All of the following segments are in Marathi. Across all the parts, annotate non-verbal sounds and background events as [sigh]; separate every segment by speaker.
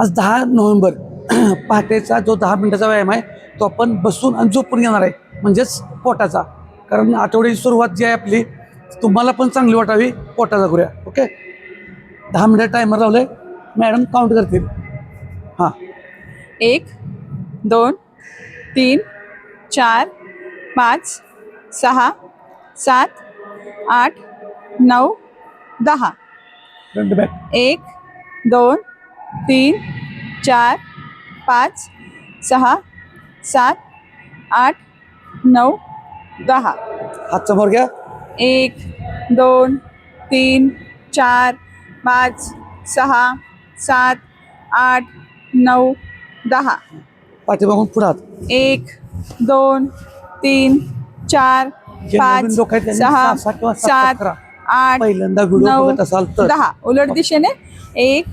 Speaker 1: आज दहा नोव्हेंबर [clears throat] पहाटेचा जो दहा मिनिटाचा व्यायाम आहे तो आपण बसून आणि झोपून घेणार आहे म्हणजेच पोटाचा. कारण आठवड्याची सुरुवात जी आहे आपली तुम्हाला पण चांगली वाटावी पोटाचा करूया ओके? दहा मिनिट टायमर लावलं आहे मॅडम काउंट करतील. हां.
Speaker 2: एक दोन तीन चार पाच सहा सात आठ नऊ दहा. एक दोन तीन चार पाच सहा सात आठ नऊ दहा.
Speaker 1: हात समोर घ्या.
Speaker 2: एक दोन तीन चार पाच सहा सात आठ नऊ दहा.
Speaker 1: पाठीमागून पुढे हात.
Speaker 2: एक दोन तीन चार पाच सहा
Speaker 1: सात.
Speaker 2: आठ
Speaker 1: पहिल्यांदा व्हिडिओ
Speaker 2: नऊ
Speaker 1: बघत असाल तर.
Speaker 2: दहा. उलट दिशेने. एक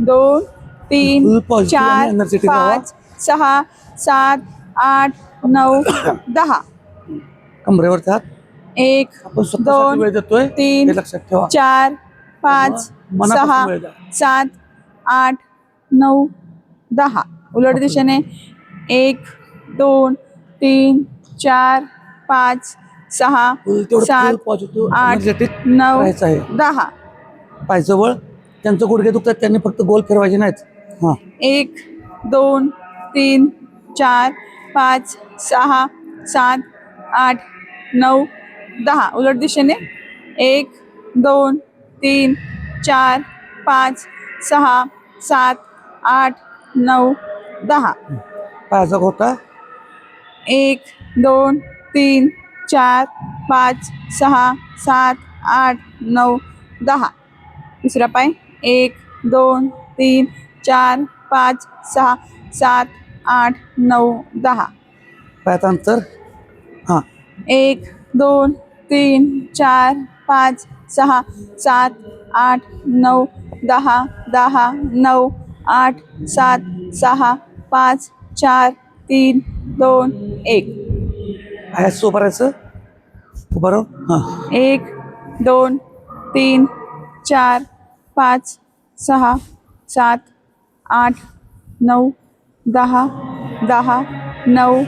Speaker 2: दोन तीन चार. पाच सहा सात आठ नऊ [coughs] दहा.
Speaker 1: कमरेवरती हात.
Speaker 2: एक दोन, तीन, चार पाच सहा. सात आठ नऊ दहा. उलट दिशेने. एक दोन तीन चार पाच सहा सात आठ नऊ दहा.
Speaker 1: पायजवळ त्यांचं गुडघे दुखतात त्यांनी फक्त गोल फिरवायचे नाहीत. हां.
Speaker 2: एक दोन तीन चार पाच सहा सात आठ नऊ दहा. उलट दिशेने. एक दोन तीन चार पाच सहा सात आठ नऊ दहा.
Speaker 1: पायाचा घोटा.
Speaker 2: एक दोन तीन चार पाच सहा सात आठ नऊ दहा. दुसरा पाय. एक दोन तीन चार पाच सहा सात आठ नऊ दहा.
Speaker 1: पायाचं अंतर? हां.
Speaker 2: एक दोन तीन चार पाच सहा सात आठ नऊ दहा दहा नऊ आठ सात सहा पाच चार तीन दोन एक.
Speaker 1: पायाचं उभं राहायचं? उभं राहून हां.
Speaker 2: एक दोन तीन चार पाच सहा सात आठ नऊ दहा दहा नऊ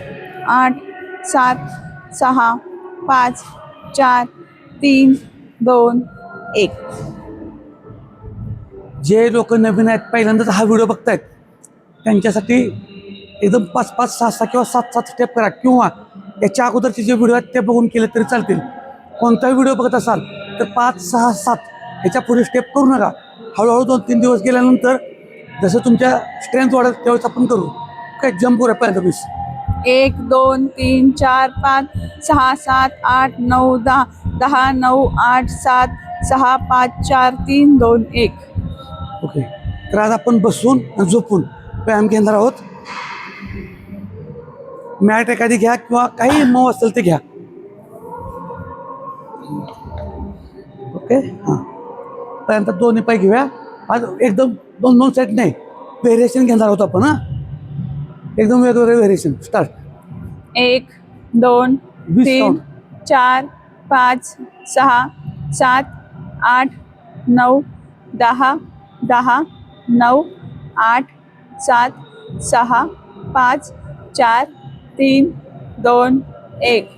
Speaker 2: आठ सात सहा पाच चार तीन दोन एक.
Speaker 1: जे लोक नवीन आहेत पहिल्यांदाच हा व्हिडिओ बघतायत त्यांच्यासाठी एकदम पाच पाच सहा सहा किंवा सात सात स्टेप करा. किंवा याच्या अगोदरचे जे व्हिडिओ आहेत ते बघून केले तरी चालतील. कोणताही व्हिडिओ बघत असाल तर पाच सहा सात याच्यापुढे स्टेप करू नका. हळूहळू दोन तीन दिवस गेल्यानंतर जसं तुमच्या स्ट्रेंथ वाढत त्यावेळेस आपण करू. काय जम्प पहिल्यांदा वीस
Speaker 2: एक दोन तीन चार पाच सहा सात आठ नऊ दहा दहा नऊ आठ सात सहा पाच चार तीन दोन एक.
Speaker 1: ओके तर आज आपण बसून आणि झोपून व्यायाम घेणार आहोत. मॅट एखादी घ्या किंवा काही मऊ असेल ते घ्या. ओके हां. त्यानंतर दोन्ही पाय घेऊया आज एकदम दोन दोन सेट नाही. व्हेरिएशन घेणार आहोत आपण हां? एकदम वेगवेगळे व्हेरिएशन स्टार्ट
Speaker 2: एक दोन तीन. चार पाच सहा सात आठ नऊ दहा दहा नऊ आठ सात सहा पाच चार तीन दोन एक.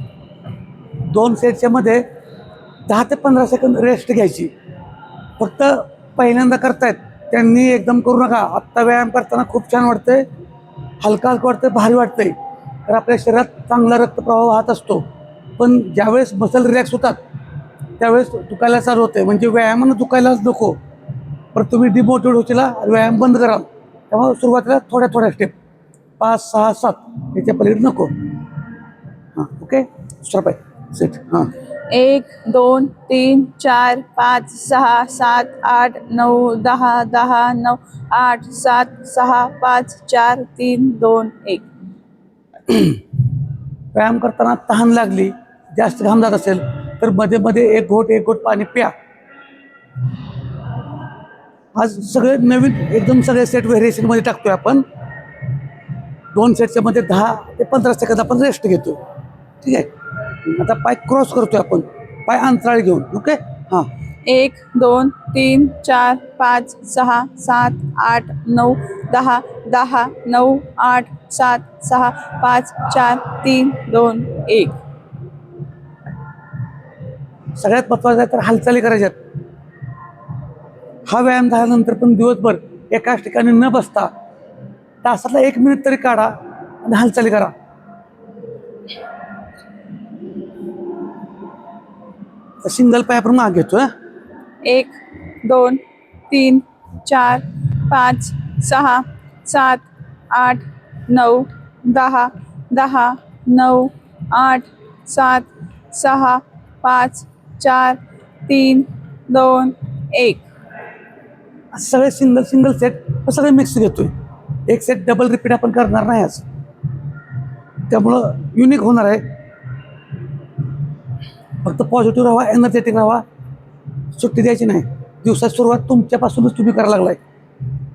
Speaker 1: दोन सेटच्या मध्ये दहा ते पंधरा सेकंद रेस्ट घ्यायची. फक्त पहिल्यांदा करतायत. त्यांनी एकदम करू नका. आत्ता व्यायाम करताना खूप छान वाटतंय. हलका हलका वाटतंय भारी वाटतंय. तर आपल्या शरीरात चांगला रक्तप्रवाह वाहत असतो. पण ज्यावेळेस मसल रिलॅक्स होतात त्यावेळेस दुखायला चालू होते. म्हणजे व्यायामानं दुखायलाच नको. पण तुम्ही डिमोटिवेट होतीला आणि व्यायाम बंद कराल त्यामुळे सुरुवातीला थोड्या थोड्या स्टेप पाच सहा सात याच्या पलीकडे नको. हां ओके सर बाय सेट हां.
Speaker 2: एक दोन तीन चार पाच सहा सात आठ नऊ दहा दहा नऊ आठ सात सहा पाच चार तीन दोन एक. [clears throat]
Speaker 1: व्यायाम करताना तहान लागली जास्त घाम जात असेल तर मध्ये मध्ये एक घोट एक घोट पाणी प्या. आज सगळे नवीन एकदम सगळे सेट व्हेरिएशनमध्ये टाकतोय आपण. दोन सेटच्या मध्ये दहा ते पंधरा सेकंद आपण रेस्ट घेतो ठीक आहे? आता पाय क्रॉस करतोय आपण. पाय अंतराळ घेऊन ओके हां.
Speaker 2: एक दोन तीन चार पाच सहा सात आठ नऊ दहा दहा नऊ आठ सात सहा पाच चार तीन दोन एक.
Speaker 1: सगळ्यात महत्वाचं आहे तर हालचाली करायच्यात. हा व्यायाम झाल्यानंतर पण दिवसभर एकाच ठिकाणी न बसता तासातला एक मिनिट तरी काढा आणि हालचाली करा. सिंगल पाय आपण माग घेतो.
Speaker 2: एक दोन तीन चार पाच सहा सात आठ नऊ दहा दहा नऊ आठ सात सहा पाच चार तीन दोन एक.
Speaker 1: सगळे सिंगल सिंगल सेट सगळे मिक्स घेतोय. एक सेट डबल रिपीट आपण करणार नाही आज. त्यामुळं युनिक होणार आहे. फक्त पॉझिटिव्ह राहा एनर्जेटिक राहा. सुट्टी द्यायची नाही. दिवसात सुरुवात तुमच्यापासूनच तुम्ही करायला लागलाय.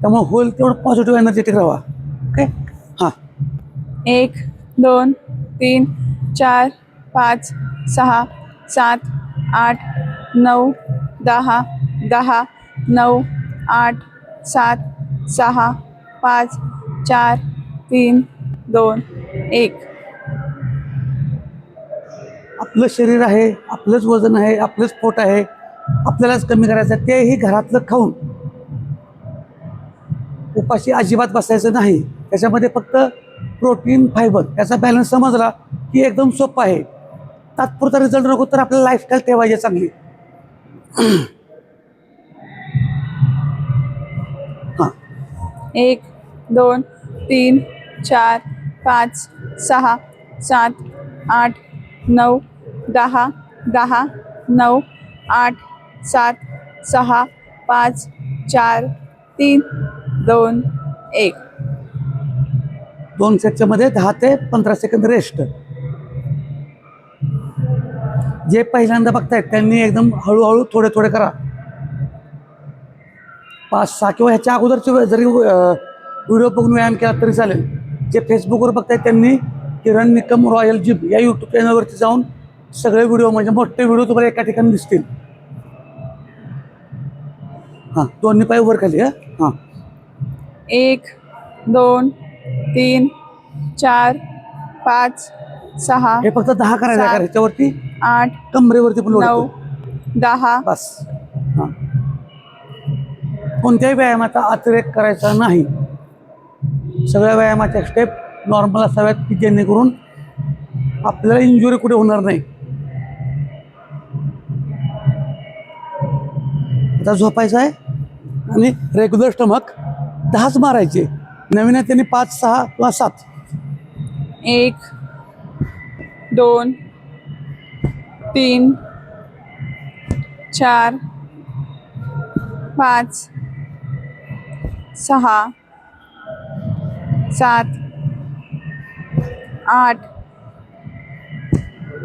Speaker 1: त्यामुळे होईल तेवढं पॉझिटिव्ह एनर्जेटिक राहा. ओके हां.
Speaker 2: एक दोन तीन चार पाच सहा सात आठ नऊ दहा दहा नऊ आठ सात सहा पाच चार तीन दोन एक.
Speaker 1: आपलं शरीर आहे आपलंच वजन आहे आपलंच पोट आहे आपल्यालाच कमी करायचं आहे तेही घरातलं खाऊन. उपाशी अजिबात बसायचं नाही. त्याच्यामध्ये फक्त प्रोटीन फायबर याचा बॅलन्स समजला की एकदम सोपं आहे. तात्पुरता रिझल्ट नको तर आपल्याला लाईफस्टाईल ठेवायची चांगली. [clears throat] हां.
Speaker 2: एक दोन तीन चार पाच सहा सात आठ नऊ दहा दहा नऊ आठ सात सहा पाच चार तीन दोन एक.
Speaker 1: दोन सेटच्यामध्ये दहा ते पंधरा सेकंद रेस्ट जे पहिल्यांदा बघतायत त्यांनी एकदम हळूहळू थोडे थोडे करा. पाच सहा किंवा ह्याच्या अगोदरचे जरी व्हिडिओ बघून व्यायाम केला तरी चालेल. जे फेसबुकवर बघतायत त्यांनी किरण निकम रॉयल जिम या यूट्यूब चॅनलवरती जाऊन सगळे व्हिडिओ म्हणजे मोठे व्हिडिओ तुम्हाला एका ठिकाणी दिसतील. हां दोन्ही पाय वर खाली हां
Speaker 2: एक दोन तीन चार पाच सहा
Speaker 1: हे फक्त दहा करायचं आहे
Speaker 2: सात.
Speaker 1: का? ह्याच्यावरती?
Speaker 2: आठ
Speaker 1: कमरेवरती पण लोड
Speaker 2: नऊ
Speaker 1: येतो.
Speaker 2: दहा.
Speaker 1: बस. हां. कोणत्याही व्यायामाचा अतिरेक करायचा नाही. सगळ्या व्यायामाच्या स्टेप नॉर्मल असाव्यात की जेणेकरून आपल्याला इंजुरी कुठे होणार नाही. आता झोपायचं आहे आणि रेग्युलर स्टमक दहाच मारायचे. नवीन आहे त्यांनी पाच सहा किंवा सात.
Speaker 2: एक दोन तीन चार पाच सहा सात आठ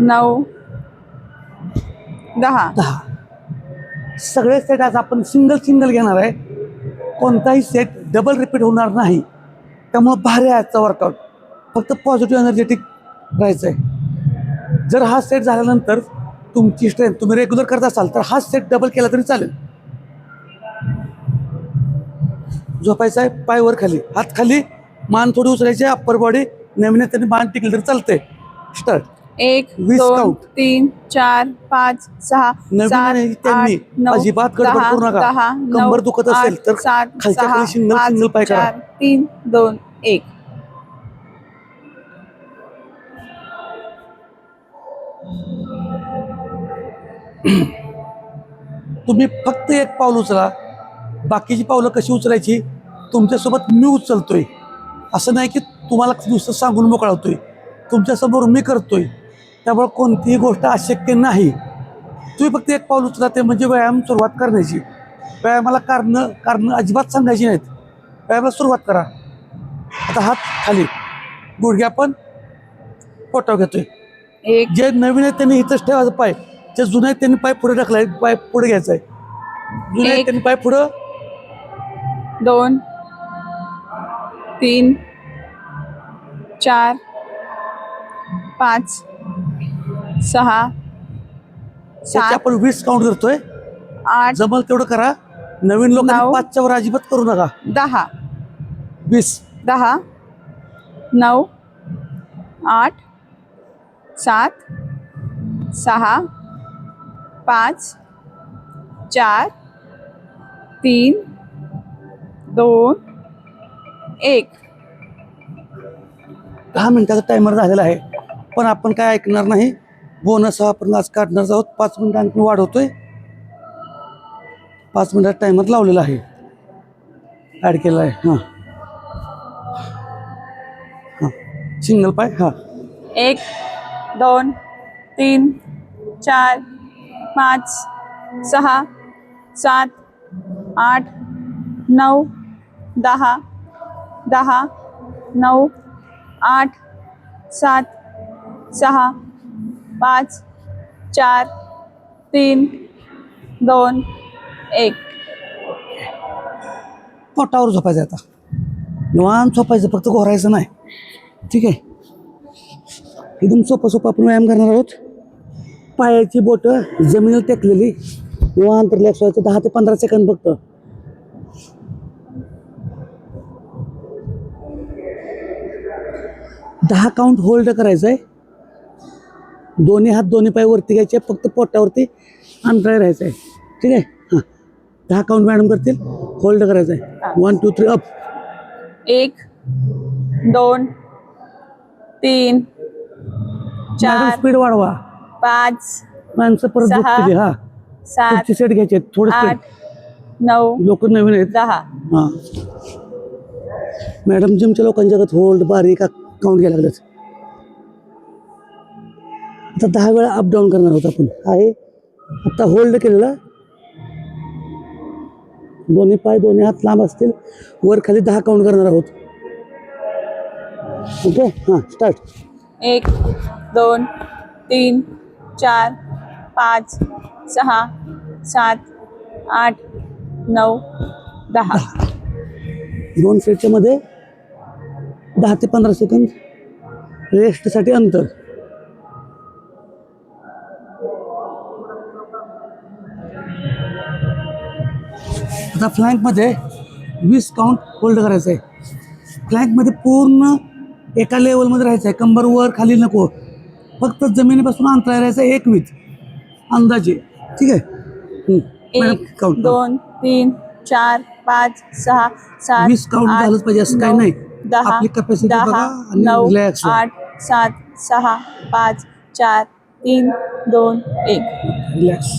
Speaker 2: नऊ दहा.
Speaker 1: दहा. सगळे सेट आज आपण सिंगल सिंगल घेणार आहे. कोणताही सेट डबल रिपीट होणार नाही. त्यामुळं भारी आहे आजचा वर्कआउट फक्त पॉझिटिव्ह एनर्जेटिक राहायचं आहे. जर हा सेट झाल्यानंतर तुमची स्ट्रेंथ तुम्ही रेग्युलर करत असाल तर हा सेट डबल केला तरी चालेल. झोपायचा आहे पाय वर खाली हात खाली मान थोडी उचलायची अप्पर बॉडी नवीन त्यांनी मान टिकली तरी चालतंय स्टार्ट
Speaker 2: एक
Speaker 1: वीस
Speaker 2: दोन
Speaker 1: count.
Speaker 2: तीन चार पाच सहा सात
Speaker 1: त्यांनी
Speaker 2: आठ नऊ
Speaker 1: अजिबात गडबड
Speaker 2: दहा
Speaker 1: करू नका.
Speaker 2: दहा
Speaker 1: कंबर दुखत असेल
Speaker 2: आठ,
Speaker 1: तर
Speaker 2: सात
Speaker 1: खालच्या
Speaker 2: सहा
Speaker 1: खाली single-
Speaker 2: पाच,
Speaker 1: single पाय करा.
Speaker 2: चार तीन दोन एक
Speaker 1: तुम्ही फक्त एक पाऊल उचला बाकीची पावलं कशी उचलायची तुमच्यासोबत मी उचलतोय असं नाही की तुम्हाला नुसतं सांगून मोकळा होतोय तुमच्यासमोर मी करतोय. त्यामुळे कोणतीही गोष्ट अशक्य नाही. तुम्ही फक्त एक पाऊल उचला ते म्हणजे व्यायाम सुरुवात करण्याची. व्यायामाला कारणं कारणं अजिबात सांगायची नाहीत. व्यायामाला सुरुवात करा. आता हात खाली. गुडघे आपण पोटावर घेतोय.
Speaker 2: एक.
Speaker 1: जे नवीन आहेत त्यांनी इथंच ठेवायचं पाय. जे जुने आहेत त्यांनी पाय पुढे टाकलाय पाय पुढे घ्यायचा आहे जुने. त्यांनी पाय पुढं.
Speaker 2: दोन. तीन. चार पाच सहा
Speaker 1: त्याचे
Speaker 2: सात
Speaker 1: आपण वीस काउंट करतोय
Speaker 2: आठ
Speaker 1: जमल तेवढं करा. नवीन लोकांनी
Speaker 2: नऊ.
Speaker 1: पाचच्या वर अजिबात करू नका.
Speaker 2: दहा
Speaker 1: वीस.
Speaker 2: दहा नऊ आठ सात सहा पाच चार तीन दोन एक.
Speaker 1: दहा मिनिटाचा टायमर झालेला आहे. पण आपण काय ऐकणार नाही? बोनस हा आपण आज काढणार आहोत. पाच मिनिटं आणखी वाढवतोय पाच मिनिटात टायमर लावलेला आहे. ॲड केला आहे हां. हां. सिंगल पाय? हां.
Speaker 2: एक दोन तीन चार पाच सहा सात आठ नऊ दहा दहा नऊ आठ सात सहा पाच चार तीन दोन एक.
Speaker 1: पोटावर झोपायचं आता. निवान झोपायचं फक्त घोरायचं नाही. ठीक आहे? एकदम सोपं सोपं आपण व्यायाम करणार आहोत. पायाची बोटं जमिनीवर टेकलेली. निवांत रिलॅक्स व्हायचं. दहा ते पंधरा सेकंद फक्त. दहा काउंट होल्ड करायचं आहे दोन्ही हात दोन्ही पाय वरती घ्यायचे फक्त पोटावरती अंतराळ राहायचं आहे ठीक आहे? हां. दहा काउंट मॅडम करतील होल्ड करायचं आहे वन टू थ्री अप
Speaker 2: एक दोन तीन चार
Speaker 1: स्पीड वाढवा.
Speaker 2: पाच
Speaker 1: माणसं परत झोपतील हा.
Speaker 2: सात
Speaker 1: पुढची सेट घ्यायचे थोडं
Speaker 2: नऊ
Speaker 1: लोक नवीन आहेत.
Speaker 2: दहा.
Speaker 1: हां. मॅडम जिमच्या लोकांच्या होल्ड बारीक काउंट घ्यायला लागलेत. आता दहा वेळा अप डाऊन करणार आहोत आपण. आहे. आता होल्ड केलेला. दोन्ही पाय दोन्ही हात लांब असतील. वर खाली दहा काउंट करणार आहोत. ओके हां स्टार्ट
Speaker 2: एक दोन तीन चार पाच सहा सात आठ नऊ दहा.
Speaker 1: दोन सेटच्या मध्ये दहा ते पंधरा सेकंद. रेस्टसाठी अंतर. आता फ्लँकमध्ये वीस काउंट होल्ड करायचं आहे फ्लँकमध्ये पूर्ण एका लेवलमध्ये राहायचं आहे कंबर वर खाली नको. फक्त जमिनीपासून अंतर राहायचं आहे एक वीत अंदाजे. ठीक आहे.
Speaker 2: दोन तीन चार पाच सहा सात
Speaker 1: वीस
Speaker 2: आठ,
Speaker 1: झालंच पाहिजे असं काही नाही.
Speaker 2: दहा
Speaker 1: आपली capacity बघा
Speaker 2: दहा
Speaker 1: आणि
Speaker 2: नऊ
Speaker 1: relax व्हा.
Speaker 2: आठ सात सहा पाच चार तीन दोन एक.
Speaker 1: रिलॅक्स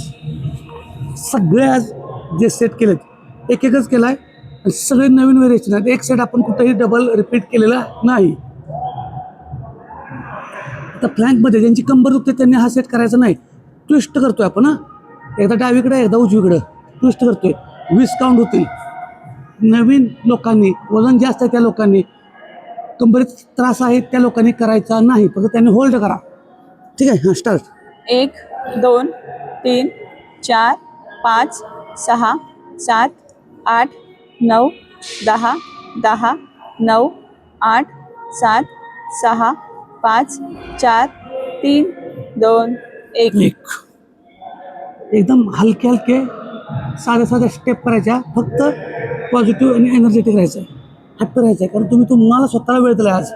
Speaker 1: सगळे आज जे सेट केलेत एक एकच केला आहे आणि सगळे नवीन व्हेरिएशन आहेत एक सेट आपण कुठेही डबल रिपीट केलेला नाही. आता फ्लँकमध्ये ज्यांची कंबर दुखते त्यांनी हा सेट करायचा नाही. ट्विस्ट करतोय आपण हा. एकदा डावीकडे एकदा उजवीकडं ट्विस्ट करतोय. वीस काउंट होतील. नवीन लोकांनी वजन जास्त आहे त्या लोकांनी कंबरीत त्रास आहे त्या लोकांनी करायचा नाही. फक्त त्यांनी होल्ड करा. ठीक आहे? हां स्टार्ट
Speaker 2: एक दोन तीन चार पाच सहा सात आठ नऊ दहा दहा नऊ आठ सात सहा पाच चार तीन दोन एक.
Speaker 1: एक. एकदम हलके हलके साध्या साध्या स्टेप करायच्या. फक्त पॉझिटिव्ह आणि एनर्जेटिक राहायचं. आहे राहायचं आहे कारण तुम्ही तुम्हाला स्वतःला वेळ दिला आज.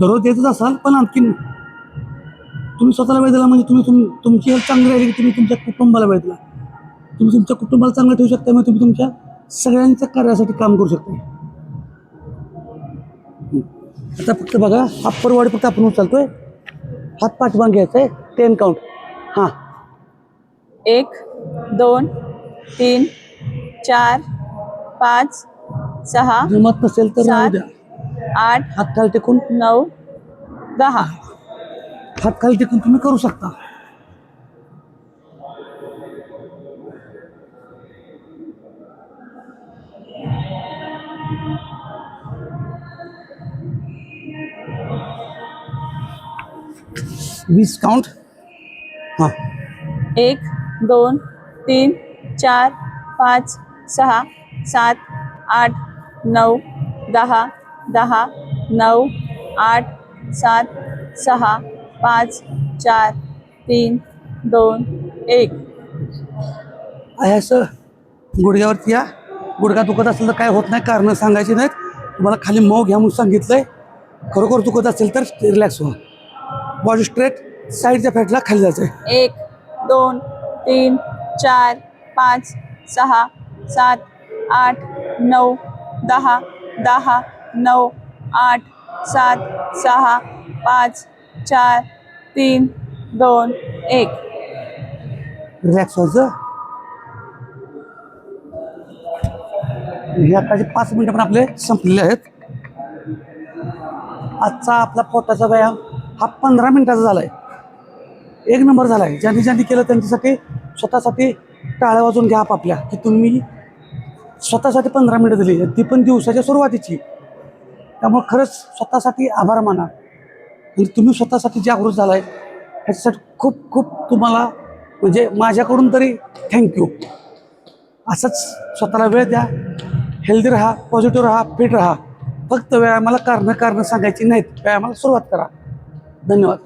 Speaker 1: दररोज येतच असाल पण आणखीन तुम्ही स्वतःला वेळ दिला म्हणजे तुम्ही तुम तुमची हेल्थ चांगली राहिली की तुम्ही तुमच्या कुटुंबाला वेळ दिला. तुम्ही तुमच्या कुटुंबाला चांगलं ठेवू शकता मग तुम्ही तुमच्या सगळ्यांच्या कार्यासाठी काम करू शकता आता फक्त बघा अप्पर फक्त आपण उचलतोय. हात पाठीमागे घ्यायचा आहे टेन काउंट हां.
Speaker 2: एक दोन तीन चार पाच सहा
Speaker 1: जमत नसेल तर राहू
Speaker 2: सात.
Speaker 1: द्या.
Speaker 2: आठ
Speaker 1: हात खाली टेकून.
Speaker 2: नऊ दहा.
Speaker 1: हात खाली टेकून तुम्ही करू शकता. वीस काउंट हाँ.
Speaker 2: एक दोन तीन चार पाच सहा सात आठ नऊ दहा दहा नऊ आठ सात सहा पाच चार तीन दोन एक.
Speaker 1: आहे असं गुडघ्यावरती या. गुडघा दुखत असेल तर काय होत नाही कारणं सांगायची नाहीत. तुम्हाला खाली मऊ घ्या म्हणून सांगितलं आहे खरोखर दुखत असेल तर रिलॅक्स व्हा. बॉडी स्ट्रेट साईडच्या फॅटला खाली जायचं आहे
Speaker 2: एक दोन तीन चार पाच सहा सात आठ नऊ दहा दहा नऊ आठ सात सहा पाच चार तीन दोन एक.
Speaker 1: रिलॅक्स व्हायचं? हे आताचे पाच मिनटं पण आपले संपलेले आहेत. आजचा आपला पोटाचा व्यायाम हा पंधरा मिनिटाचा झाला आहे एक नंबर झाला आहे ज्यांनी ज्यांनी केलं त्यांच्यासाठी स्वतःसाठी टाळ्या वाजून घ्या आपापल्या. की तुम्ही स्वतःसाठी पंधरा मिनिटं दिली. ती पण दिवसाच्या सुरुवातीची. त्यामुळे खरंच स्वतःसाठी आभार माना. आणि तुम्ही स्वतःसाठी जागृत झाला आहे ह्याच्यासाठी खूप खूप तुम्हाला म्हणजे माझ्याकडून तरी थँक्यू असंच स्वतःला वेळ द्या. हेल्दी राहा पॉझिटिव्ह राहा फिट राहा. फक्त व्यायामाला कारणं कारणं सांगायची नाहीत. व्यायामाला सुरुवात करा. धन्यवाद.